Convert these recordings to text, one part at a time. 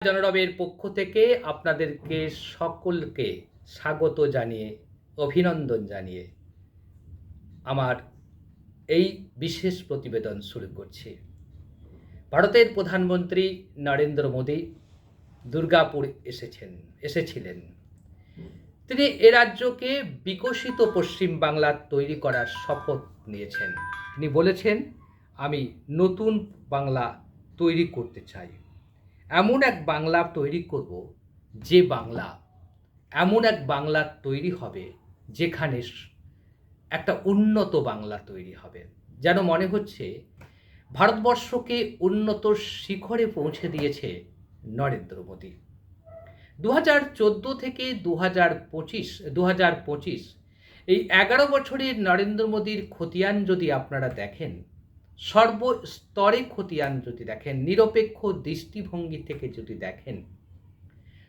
জনরবের পক্ষ থেকে আপনাদেরকে সকলকে স্বাগত জানিয়ে, অভিনন্দন জানিয়ে আমার এই বিশেষ প্রতিবেদন শুরু করছি। ভারতের প্রধানমন্ত্রী নরেন্দ্র মোদী দুর্গাপুর এসেছেন, এসেছিলেন। তিনি এ রাজ্যকে বিকশিত পশ্চিম বাংলা তৈরি করার শপথ নিয়েছেন। তিনি বলেছেন, আমি নতুন বাংলা তৈরি করতে চাই। এমন এক বাংলা তৈরি করব যে বাংলা, এমন এক বাংলা তৈরি হবে যেখানে একটা উন্নত বাংলা তৈরি হবে। যেন মনে হচ্ছে ভারতবর্ষকে উন্নত শিখরে পৌঁছে দিয়েছে নরেন্দ্র মোদী। দু হাজার চোদ্দ থেকে দু হাজার পঁচিশ দু হাজার পঁচিশ এই এগারো বছরের নরেন্দ্র মোদীর খতিয়ান যদি আপনারা দেখেন সর্বস্তরে খতিয়ান যদি দেখেন, নিরপেক্ষ দৃষ্টিভঙ্গি থেকে যদি দেখেন,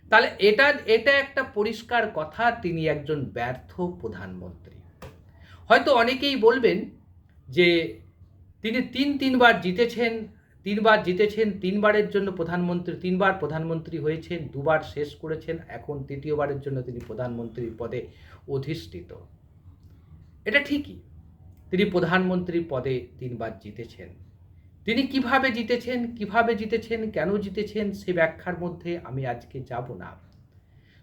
তাহলে এটা এটা একটা পরিষ্কার কথা, তিনি একজন ব্যর্থ প্রধানমন্ত্রী। হয়তো অনেকেই বলবেন যে তিনি তিন, তিনবার জিতেছেন তিনবার জিতেছেন, তিনবারের জন্য প্রধানমন্ত্রী, তিনবার প্রধানমন্ত্রী হয়েছেন, দুবার শেষ করেছেন, এখন তৃতীয়বারের জন্য তিনি প্রধানমন্ত্রীর পদে অধিষ্ঠিত। এটা ঠিকই। তিনি প্রধানমন্ত্রীর পদে তিনবার জিতেছেন। তিনি কীভাবে জিতেছেন কীভাবে জিতেছেন, কেন জিতেছেন সে ব্যাখ্যার মধ্যে আমি আজকে যাব না।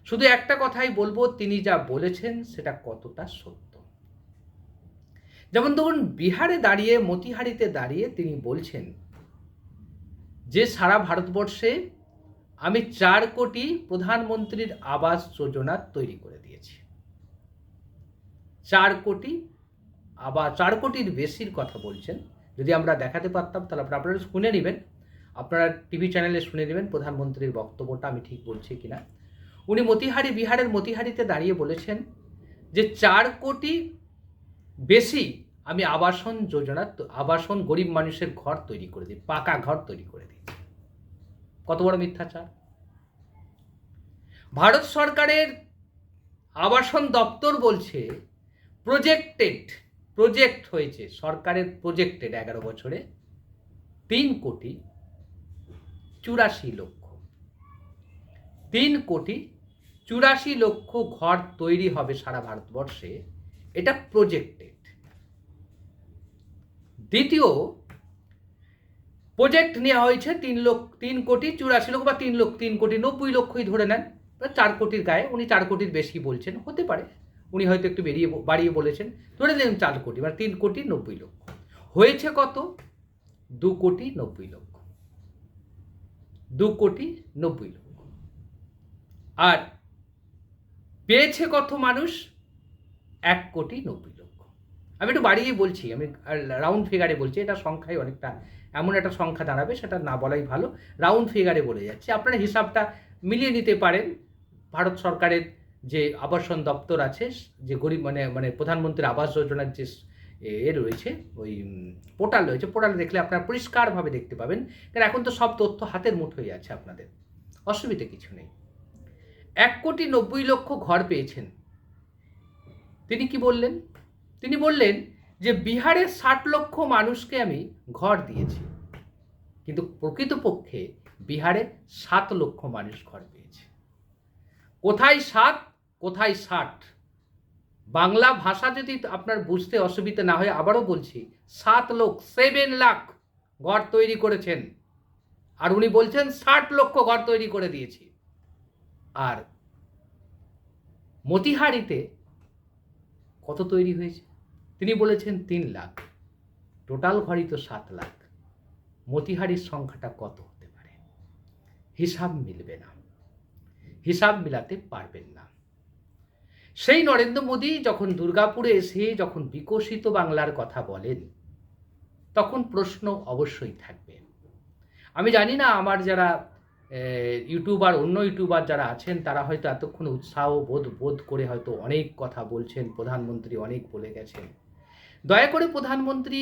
শুধু একটা কথাই বলব, তিনি যা বলেছেন সেটা কতটা সত্য। যেমন ধরুন, বিহারে দাঁড়িয়ে, মতিহারিতে দাঁড়িয়ে তিনি বলছেন, যে সারা ভারতবর্ষে আমি চার কোটি প্রধানমন্ত্রীর আবাস যোজনা তৈরি করে দিয়েছি। চার কোটি আবার চার কোটির বেশির কথা বলছেন। যদি আমরা দেখাতে পারতাম, তাহলে আপনারা শুনে নেবেন। আপনারা টিভি চ্যানেলে শুনে নেবেন প্রধানমন্ত্রীর বক্তব্যটা আমি ঠিক বলছি কিনা। উনি মতিহারি, বিহারের মতিহারিতে দাঁড়িয়ে বলেছেন যে, চার কোটি বেশি আমি আবাসন যোজনা, আবাসন গরিব মানুষের ঘর তৈরি করে দিই, পাকা ঘর তৈরি করে দিই। কত বড় মিথ্যাচার? ভারত সরকারের আবাসন দপ্তর বলছে প্রজেক্টেড প্রজেক্ট হয়েছে, সরকারের প্রজেক্টেড এগারো বছরে তিন কোটি চুরাশি লক্ষ। তিন কোটি চুরাশি লক্ষ ঘর তৈরি হবে সারা ভারতবর্ষে, এটা প্রজেক্টেড। দ্বিতীয়, প্রজেক্ট নেওয়া হয়েছে তিন লক্ষ, তিন কোটি চুরাশি লক্ষ বা তিন লক্ষ, তিন কোটি নব্বই লক্ষই ধরে নেন। চার কোটির গায়ে, উনি চার কোটির বেশি বলছেন, হতে পারে। উনি হয়তো একটু বেরিয়ে বাড়িয়ে বলেছেন, ধরে নিন চার কোটি মানে তিন কোটি নব্বই লক্ষ। হয়েছে কত? দু কোটি নব্বই লক্ষ। দু কোটি নব্বই লক্ষ। আর পেয়েছে কত মানুষ? এক কোটি নব্বই লক্ষ। আমি একটু বাড়িয়ে বলছি, আমি রাউন্ড ফিগারে বলছি, এটা সংখ্যায় অনেকটা, এমন একটা সংখ্যা দাঁড়াবে, সেটা না বলাই ভালো। রাউন্ড ফিগারে বলে যাচ্ছে। আপনারা হিসাবটা মিলিয়ে নিতে পারেন। ভারত সরকারের যে আবাসন দপ্তর আছে, যে গরিব মানে মানে প্রধানমন্ত্রী আবাস যোজনার যে এ রয়েছে, ওই পোর্টাল রয়েছে, পোর্টাল দেখলে আপনারা পরিষ্কারভাবে দেখতে পাবেন। কারণ এখন তো সব তথ্য হাতের মুঠোয় আছে আপনাদের। অসুবিধে কিছু নেই। এক কোটি নব্বই লক্ষ ঘর পেয়েছেন। তিনি কি বললেন? তিনি বললেন যে বিহারের ষাট লক্ষ মানুষকে আমি ঘর দিয়েছি। কিন্তু প্রকৃতপক্ষে বিহারে সাত লক্ষ মানুষ ঘর পেয়েছে। কোথায় সাত? কোথায় ষাট? বাংলা ভাষা যদি আপনার বুঝতে অসুবিধা না হয়, আবারও বলছি, সাত লোক সেভেন লাখ ঘর তৈরি করেছেন। আর উনি বলছেন, ষাট লক্ষ ঘর তৈরি করে দিয়েছি। আর মতিহারিতে কত তৈরি হয়েছে? তিনি বলেছেন, তিন লাখ। টোটাল ঘরই তো সাত লাখ। মতিহারির সংখ্যাটা কত হতে পারে? হিসাব মিলবে না। হিসাব মিলাতে পারবেন না। সেই নরেন্দ্র মোদী যখন দুর্গাপুরে এসে যখন বিকশিত বাংলার কথা বলেন, তখন প্রশ্ন অবশ্যই থাকবে। আমি জানি না আমার যারা ইউটিউবার, অন্য ইউটিউবার যারা আছেন, তারা হয়তো এতক্ষণ উৎসাহ বোধ বোধ করে হয়তো অনেক কথা বলছেন, প্রধানমন্ত্রী অনেক বলে গেছেন। দয়া করে প্রধানমন্ত্রী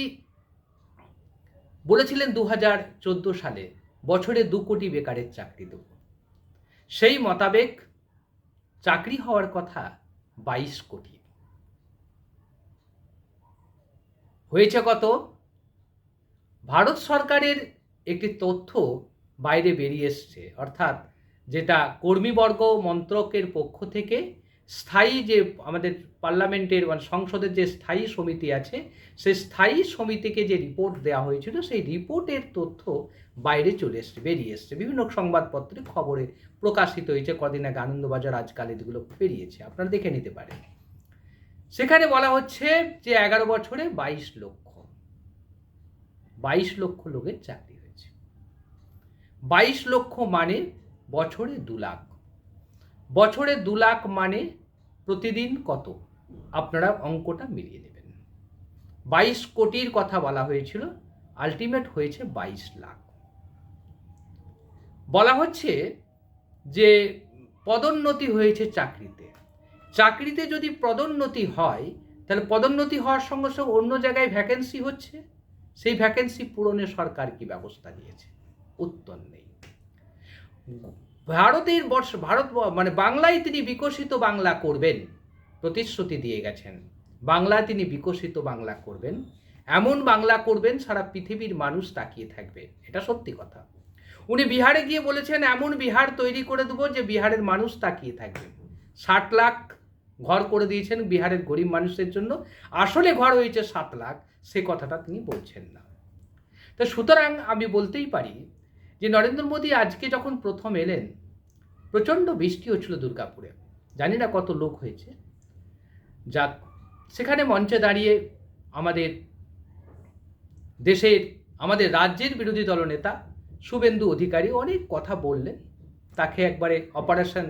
বলেছিলেন দু হাজার চোদ্দ সালে বছরে দু কোটি বেকারের চাকরি দেব। সেই মোতাবেক চাকরি হওয়ার কথা বাইশ কোটি। হয়েছে কত? ভারত সরকারের একটি তথ্য বাইরে বেরিয়ে এসছে, অর্থাৎ যেটা কর্মীবর্গ মন্ত্রকের পক্ষ থেকে স্থায়ী যে আমাদের পার্লামেন্টের মানে সংসদের যে স্থায়ী সমিতি আছে সেই স্থায়ী সমিতিকে যে রিপোর্ট দেওয়া হয়েছিল, সেই রিপোর্টের তথ্য বাইরে চলে এসছে, বেরিয়ে এসছে। বিভিন্ন সংবাদপত্রে খবরে প্রকাশিত হয়েছে, কদিন আগে আনন্দবাজার আজকাল এগুলো বেরিয়েছে আপনারা দেখে নিতে পারেন। সেখানে বলা হচ্ছে যে এগারো বছরে বাইশ লক্ষ বাইশ লক্ষ লোকের চাকরি হয়েছে। বাইশ লক্ষ মানে বছরে দু লাখ। বছরে দু লাখ মানে প্রতিদিন কত? আপনারা অঙ্কটা মিলিয়ে নেবেন। বাইশ কোটির কথা বলা হয়েছিল আলটিমেট হয়েছে বাইশ লাখ। বলা হচ্ছে যে পদোন্নতি হয়েছে চাকরিতে। চাকরিতে যদি পদোন্নতি হয়, তাহলে পদোন্নতি হওয়ার সঙ্গে সঙ্গে অন্য জায়গায় ভ্যাকেন্সি হচ্ছে। সেই ভ্যাকেন্সি পূরণে সরকার কি ব্যবস্থা নিয়েছে? উত্তর নেই। ভারতের বর্ষ, ভারত মানে বাংলায় তিনি বিকশিত বাংলা করবেন, প্রতিশ্রুতি দিয়ে গেছেন। বাংলায় তিনি বিকশিত বাংলা করবেন, এমন বাংলা করবেন, সারা পৃথিবীর মানুষ তাকিয়ে থাকবে। এটা সত্যি কথা। উনি বিহারে গিয়ে বলেছেন, এমন বিহার তৈরি করে দেবো যে বিহারের মানুষ তাকিয়ে থাকবে। ষাট লাখ ঘর করে দিয়েছেন বিহারের গরিব মানুষের জন্য। আসলে ঘর হয়েছে সাত লাখ, সে কথাটা তিনি বলছেন না। তো সুতরাং আমি বলতেই পারি যে নরেন্দ্র মোদী আজকে যখন প্রথম এলেন, প্রচণ্ড বৃষ্টি হচ্ছিল দুর্গাপুরে। জানি না কত লোক হয়েছে। যাক, সেখানে মঞ্চে দাঁড়িয়ে আমাদের দেশের, আমাদের রাজ্যের বিরোধী দলনেতা শুভেন্দু অধিকারী অনেক কথা বললেন। তাকে একবারে অপারেশন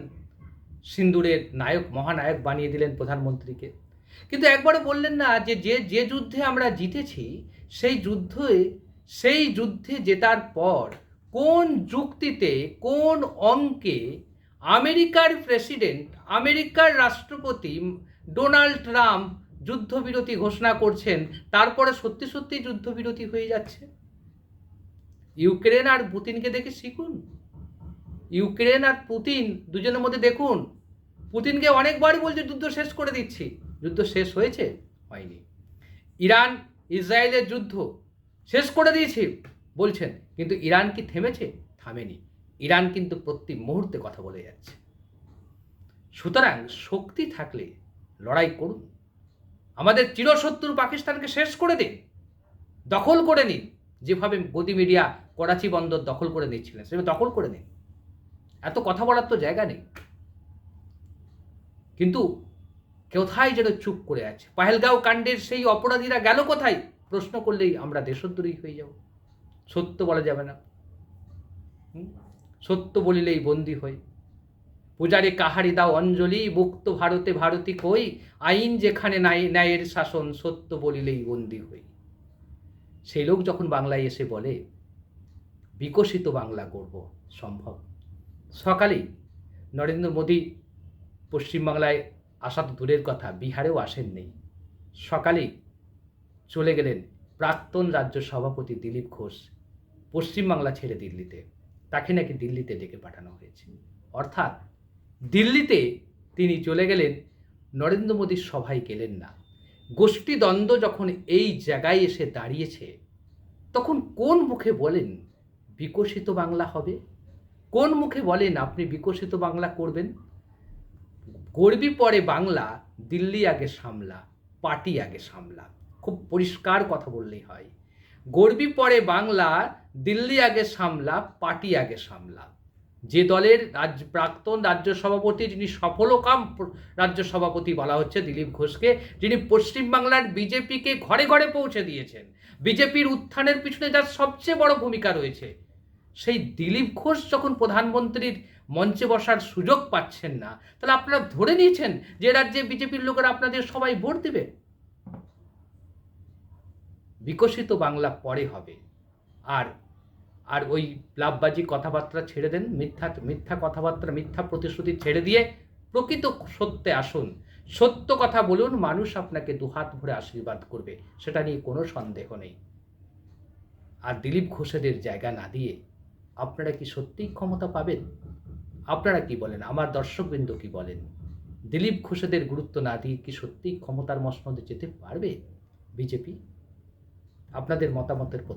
সিন্দুরের নায়ক, মহানায়ক বানিয়ে দিলেন প্রধানমন্ত্রীকে। কিন্তু একবারও বললেন না যে যে যে যুদ্ধে আমরা জিতেছি, সেই যুদ্ধে সেই যুদ্ধে জেতার পর কোন যুক্তিতে, কোন অঙ্কে আমেরিকার প্রেসিডেন্ট, আমেরিকার রাষ্ট্রপতি ডোনাল্ড ট্রাম্প যুদ্ধবিরতি ঘোষণা করছেন, তারপরে সত্যি সত্যি যুদ্ধবিরতি হয়ে যাচ্ছে? ইউক্রেন আর পুতিনকে দেখে শিখুন। ইউক্রেন আর পুতিন দুজনের মধ্যে দেখুন। পুতিনকে অনেকবার বলছে, যুদ্ধ শেষ করে দিচ্ছি। যুদ্ধ শেষ হয়েছে? হয়নি। ইরান, ইসরায়েলের যুদ্ধ শেষ করে দিয়েছি। বলছেন, কিন্তু ইরান কি থেমেছে? থামেনি। ইরান কিন্তু প্রতি মুহূর্তে কথা বলে যাচ্ছে। সুতরাং শক্তি থাকলে লড়াই করুন। আমাদের চিরশত্রু পাকিস্তানকে শেষ করে দিন, দখল করে নিন। যেভাবে গদি মিডিয়া করাচি বন্দর দখল করে নিচ্ছিলেন, সেভাবে দখল করে নিন। এত কথা বলার তো জায়গা নেই। কিন্তু কোথায় যেন চুপ করে আছে? পাহেলগাঁও কাণ্ডের সেই অপরাধীরা গেল কোথায়? প্রশ্ন করলেই আমরা দেশদ্রোহী হয়ে যাব। সত্য বলা যাবে না। সত্য বলিলেই বন্দি হই। পূজারে কাহারি দাও অঞ্জলি, মুক্ত ভারতে ভারতী কই, আইন যেখানে ন্যায়ের শাসন সত্য বলিলেই বন্দি হই। সেই লোক যখন বাংলায় এসে বলে, বিকশিত বাংলা গড়ব সম্ভব। সকালেই নরেন্দ্র মোদী পশ্চিমবাংলায় আসা তো দূরের কথা বিহারেও আসেননি। সকালেই চলে গেলেন প্রাক্তন রাজ্য সভাপতি দিলীপ ঘোষ পশ্চিমবাংলা ছেড়ে দিল্লিতে। তাকে নাকি দিল্লিতে ডেকে পাঠানো হয়েছে। অর্থাৎ দিল্লিতে তিনি চলে গেলেন, নরেন্দ্র মোদীর সভায় গেলেন না। গোষ্ঠী দ্বন্দ্ব যখন এই জায়গায় এসে দাঁড়িয়েছে, তখন কোন মুখে বলেন বিকশিত বাংলা হবে? কোন মুখে বলেন আপনি বিকশিত বাংলা করবেন? গর্বি পরে বাংলা দিল্লি আগে সামলা, পার্টি আগে সামলা। খুব পরিষ্কার কথা বললেই হয়। গর্বি পরে বাংলা, দিল্লি আগে সামলা, পার্টি আগে সামলা। যে দলের রাজ্য, প্রাক্তন রাজ্য সভাপতি যিনি সফলকাম রাজ্য সভাপতি বলা হচ্ছে দিলীপ ঘোষকে, যিনি পশ্চিমবাংলার বিজেপিকে ঘরে ঘরে পৌঁছে দিয়েছেন। বিজেপির উত্থানের পিছনে যার সবচেয়ে বড় ভূমিকা রয়েছে, সেই দিলীপ ঘোষ যখন প্রধানমন্ত্রীর মঞ্চে বসার সুযোগ পাচ্ছেন না, তাহলে আপনারা ধরে নিয়েছেন যে রাজ্যে বিজেপির লোকেরা আপনাদের সবাই ভোট দেবে? বিকশিত বাংলা পরে হবে। আর আর ওই লাভবাজি কথাবার্তা ছেড়ে দেন, মিথ্যা মিথ্যা কথাবার্তা, মিথ্যা প্রতিশ্রুতি ছেড়ে দিয়ে প্রকৃত সত্যে আসুন। সত্য কথা বলুন, মানুষ আপনাকে দুহাত ভরে আশীর্বাদ করবে, সেটা নিয়ে কোনো সন্দেহ নেই। আর দিলীপ ঘোষেদের জায়গা না দিয়ে আপনারা কি সত্যিই ক্ষমতা পাবেন? আপনারা কি বলেন? আমার দর্শকবৃন্দ কি বলেন? দিলীপ ঘোষেদের গুরুত্ব না দিয়ে কি সত্যিই ক্ষমতার মসনদে যেতে পারবে বিজেপি? আপনাদের মতামতের